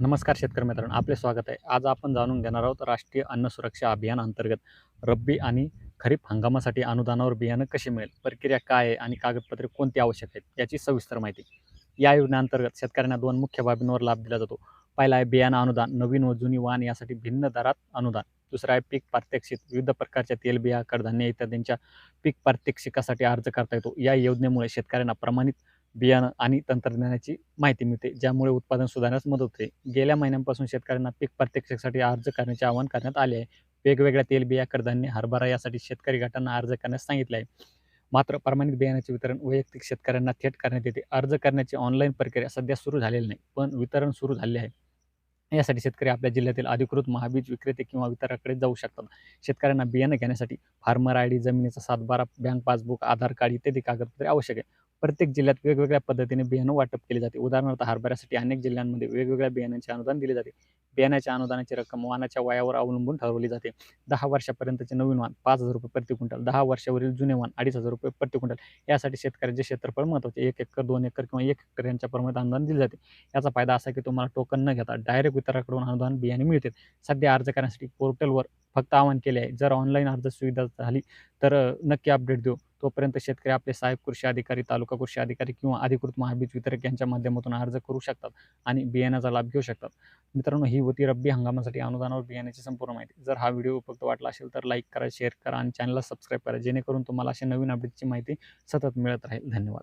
नमस्कार शेतकरी मित्रांनो आपले स्वागत आहे. आज आपण जाणून घेणार आहोत राष्ट्रीय अन्न सुरक्षा अभियान अंतर्गत रब्बी आणि खरीप हंगामासाठी अनुदानावर बियाणं कशी मिळेल प्रक्रिया काय आहे आणि कागदपत्रे कोणती आवश्यक आहेत याची सविस्तर माहिती. या योजनेअंतर्गत शेतकऱ्यांना दोन मुख्य बाबींवर लाभ दिला जातो. पहिला आहे बियाणं अनुदान नवीन व जुनी वाहन यासाठी भिन्न दरात अनुदान. दुसरा आहे पीक प्रात्यक्षिक विविध प्रकारच्या तेलबिया कडधान्य इत्यादींच्या पीक प्रात्यक्षिकासाठी अर्ज करता येतो. या योजनेमुळे शेतकऱ्यांना प्रमाणित बियाणं आणि तंत्रज्ञानाची माहिती मिळते ज्यामुळे उत्पादन सुधारण्यास मदत होते. गेल्या महिन्यांपासून शेतकऱ्यांना पीक प्रत्यक्षासाठी अर्ज करण्याचे आवाहन करण्यात आले आहे. वेगवेगळ्या तेलबिया कडधान्य हरभरा यासाठी शेतकरी गटांना अर्ज करण्यास सांगितले आहे. मात्र प्रमाणित बियाण्याचे वितरण वैयक्तिक शेतकऱ्यांना थेट करण्यात येते. अर्ज करण्याची ऑनलाईन प्रक्रिया सध्या सुरू झालेली नाही पण वितरण सुरू झाले आहे. यासाठी शेतकरी आपल्या जिल्ह्यातील अधिकृत महाबीज विक्रेते किंवा वितरकाकडे जाऊ शकतात. शेतकऱ्यांना बियाणं घेण्यासाठी फार्मर आय डी जमिनीचा सातबारा बँक पासबुक आधार कार्ड इत्यादी कागदपत्रे आवश्यक आहे. प्रत्येक जिल्ह्यात वेगवेगळ्या पद्धतीने बियाणं वाटप केले जाते. उदाहरणार्थ हरभऱ्यासाठी अनेक जिल्ह्यांमध्ये वेगवेगळ्या बियाण्यांचे अनुदान दिले जाते. बियाण्याच्या अनुदानाची रक्कम वाहनाच्या वयावर अवलंबून ठरवली जाते. दहा वर्षापर्यंतचे नवीन वाहन पाच हजार रुपये प्रति क्विंटल दहा वर्षावरील जुने वाहन अडीच हजार रुपये प्रति क्विंटल. यासाठी शेतकऱ्यांचे क्षेत्रफळ महत्त्वाचे. एक एकर दोन एकर किंवा एक एकर यांच्या प्रमाणात अनुदान दिले जाते. याचा फायदा असा की तुम्हाला टोकन न घेता डायरेक्ट वितरकाकडून अनुदान बियाणे मिळते. सध्या अर्ज करण्यासाठी पोर्टलवर फक्त आवाहन केले आहे. जर ऑनलाईन अर्ज सुविधा झाली तर नक्की अपडेट देऊ. तोपर्यंत शेतकरी आपले साहेब कृषी अधिकारी तालुका कृषी अधिकारी किंवा अधिकृत महाबीज वितरक यांच्या माध्यमातून अर्ज करू शकतात आणि बियाण्याचा लाभ घेऊ शकतात. मित्रांनो ही होती रब्बी हंगामासाठी अनुदानावर बियाण्याची संपूर्ण माहिती. जर हा व्हिडिओ उपयुक्त वाटला असेल तर लाईक करा शेअर करा आणि चॅनलला सबस्क्राईब करा जेणेकरून तुम्हाला अशा नवीन अपडेटची माहिती सतत मिळत राहील. धन्यवाद.